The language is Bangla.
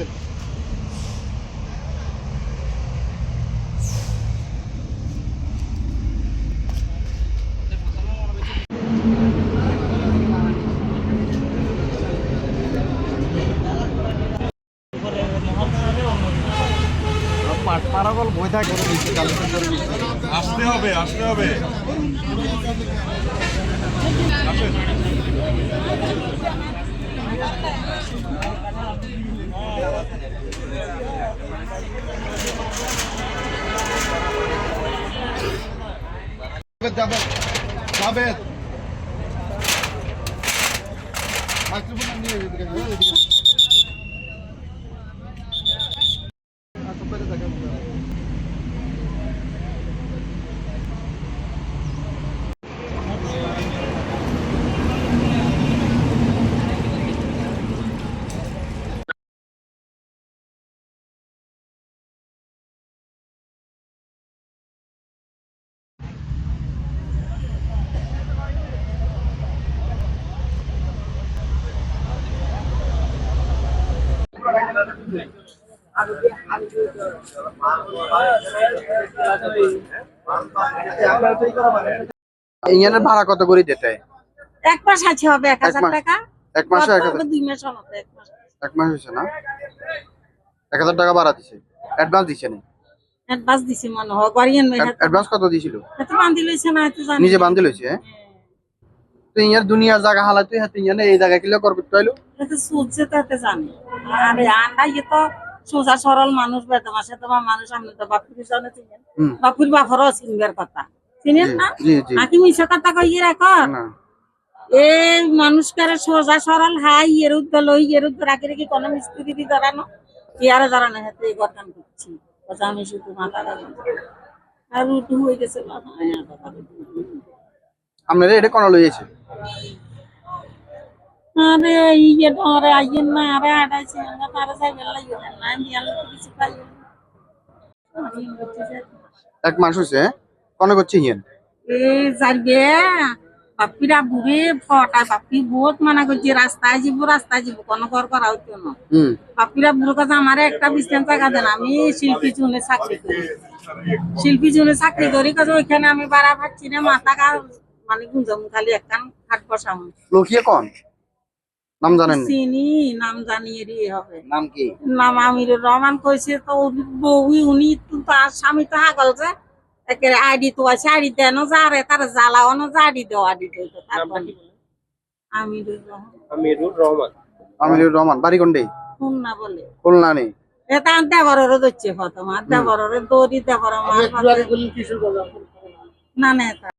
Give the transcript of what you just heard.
দিন পারাগল বই থাকে আসতে হবে আসতে হবে। আসেন। যাবেন যাবেন মাইক্রোফোন নিয়ে এদিকে ইঞ্জিনের ভাড়া কত করে দিতে? এক মাস আছে হবে এক হাজার টাকা। এক মাসে এক হাজার। দুই মাস তো, এক মাস। এক মাস হয়েছে না? এক হাজার টাকা ভাড়া দিছে। অ্যাডভান্স দিছে না? অ্যাডভান্স দিছি মনে হয় গড়িয়েন অ্যাডভান্স কত দিছিল? এত বান্ধি লইছে না এত জানি। নিজে বান্ধি লইছে হ্যাঁ? তো ইয়ার দুনিয়ার জায়গা হালা তুই হাতে ইয়ানে এই জায়গা কিলো কর করতে পাইলো এত সুদছে তাতে জানি। আরে আমরা ইয়ে তো সোজা সরল মানুষ বেদমাসে তোমার মানুষ আমি তো বাপুরি জানে চিনেন। বাপুর বাপরও চিনবার কথা। চিনেন না? জি জি। নাকি মিশা কথা কইয়ে রাখো। এই মানুষকারে সোজা সরল হাই এর উদ্দল ওই এর উদ্দল রাখি রেখে কোনো মিস্ত্রি দি দাঁড়ানো ইয়ারে দাঁড়ানো হাতে এই গঠন করছি। কথা আমি শুধু মাথা আর উঠু হয়ে গেছে হ্যাঁ বাবা আপনারা এটা কোন লইয়েছে আমরা তারা যাই বেলা ইয়ে না আমি আলো কিছু পাই এক মাস হয়েছে হ্যাঁ? কোন করছে ইয়েন এ যাইবে বাপিরা বুড়ে ফটা বাপি বহুত মানা করছে রাস্তায় যাব রাস্তায় যাব কোনো ঘর করা হতো না। বাপিরা বুড়ো কাছে আমার একটা বিস্তান টাকা দেন আমি শিল্পী চুনে চাকরি করি। শিল্পী চুনে চাকরি করি কাজে ওইখানে আমি বাড়া পাচ্ছি না মাথা মানে গুঞ্জম খালি একখান হাট বসাম লোকিয়ে কোন? নাম জানেন চিনি নাম জানিয়ে দিয়ে হবে। নাম কি? নাম আমিরুর রহমান কইছে তো বউই উনি তো তার স্বামী তো হাগল যে। একে আইডি তো আছে আইডি দেন যারে তার জ্বালাও না আইডি দেও আইডি দেও তো তারপর আমিরুর রহমান। আমিরুর রহমান। বাড়ি কোনডে শুন বলে। খুলনা নেই এটা দেবরেরও আর দেবরের দৌড়ি দেবর আমার না না